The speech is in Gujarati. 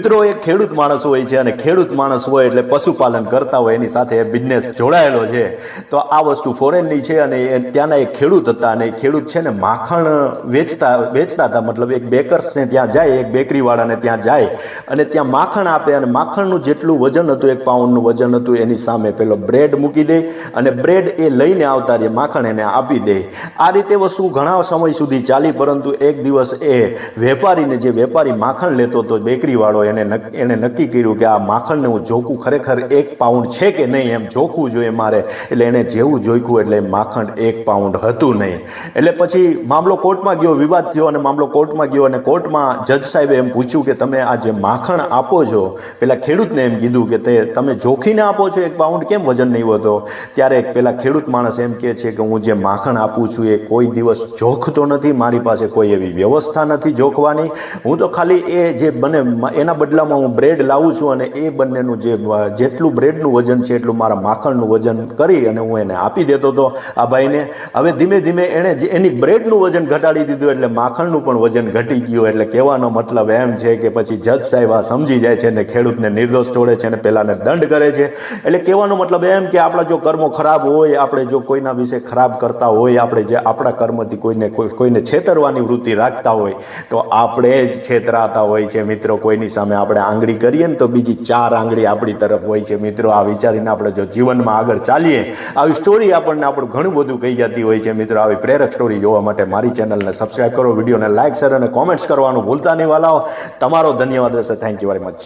મિત્રો, એક ખેડૂત માણસ હોય છે અને ખેડૂત માણસ હોય એટલે પશુપાલન કરતા હોય, એની સાથે બિઝનેસ જોડાયેલો છે. તો આ વસ્તુ ફોરેનની છે અને ત્યાંના એક ખેડૂત હતા અને ખેડૂત છે ને માખણ વેચતા વેચતા હતા. મતલબ એક બેકર્સને ત્યાં જાય, એક બેકરીવાળાને ત્યાં જાય અને ત્યાં માખણ આપે અને માખણનું જેટલું વજન હતું, એક પાઉન્ડનું વજન હતું, એની સામે પેલો બ્રેડ મૂકી દે અને બ્રેડ એ લઈને આવતા રહે, માખણ એને આપી દે. આ રીતે વસ્તુ ઘણા સમય સુધી ચાલી, પરંતુ એક દિવસ એ વેપારીને, જે વેપારી માખણ લેતો હતો બેકરીવાળો એને એને નક્કી કર્યું કે આ માખણને હું જોખું ખરેખર એક પાઉન્ડ છે કે નહીં એમ જોખવું જોઈએ મારે. એટલે એને જેવું જોખ્યું એટલે માખણ એક પાઉન્ડ હતું નહીં. એટલે પછી મામલો કોર્ટમાં ગયો, વિવાદ થયો અને મામલો કોર્ટમાં ગયો અને કોર્ટમાં જજ સાહેબે એમ પૂછ્યું કે તમે આ જે માખણ આપો છો, પેલા ખેડૂતને એમ કીધું કે તે તમે જોખીને આપો છો એક પાઉન્ડ, કેમ વજન નહીં હોતો ત્યારે પેલા ખેડૂત માણસ એમ કહે છે કે હું જે માખણ આપું છું એ કોઈ દિવસ જોખતો નથી, મારી પાસે કોઈ એવી વ્યવસ્થા નથી જોખવાની. હું તો ખાલી એ જે બને, એના બદલામાં હું બ્રેડ લાવું છું અને એ બંનેનું જે જેટલું બ્રેડનું વજન છે એટલું મારા માખણનું વજન કરી અને હું એને આપી દેતો હતો આ ભાઈને. હવે ધીમે ધીમે એણે એની બ્રેડનું વજન ઘટાડી દીધું એટલે માખણનું પણ વજન ઘટી ગયું એટલે કહેવાનો મતલબ એમ છે કે પછી જજ સાહેબ આ સમજી જાય છે અને ખેડૂતને નિર્દોષ છોડે છે અને પહેલાંને દંડ કરે છે. એટલે કહેવાનો મતલબ એમ કે આપણા જો કર્મો ખરાબ હોય, આપણે જો કોઈના વિશે ખરાબ કરતા હોય, આપણે જે આપણા કર્મથી કોઈને કોઈ, કોઈને છેતરવાની વૃત્તિ રાખતા હોય, તો આપણે જ છેતરાતા હોય છે મિત્રો કોઈની સામે આપણે આંગળી કરીએ ને તો બીજી ચાર આંગળી આપણી તરફ હોય છે. મિત્રો, આ વિચારીને આપણે જો જીવનમાં આગળ ચાલીએ, આવી સ્ટોરી આપણને આપણું ઘણું બધું કહી જતી હોય છે. મિત્રો, આવી પ્રેરક સ્ટોરી જોવા માટે મારી ચેનલને સબસ્ક્રાઈબ કરો, વિડીયોને લાઇક શેર અને કોમેન્ટ્સ કરવાનું ભૂલતા નહીં વાલાઓ. તમારો ધન્યવાદ રહેશે. Thank you very much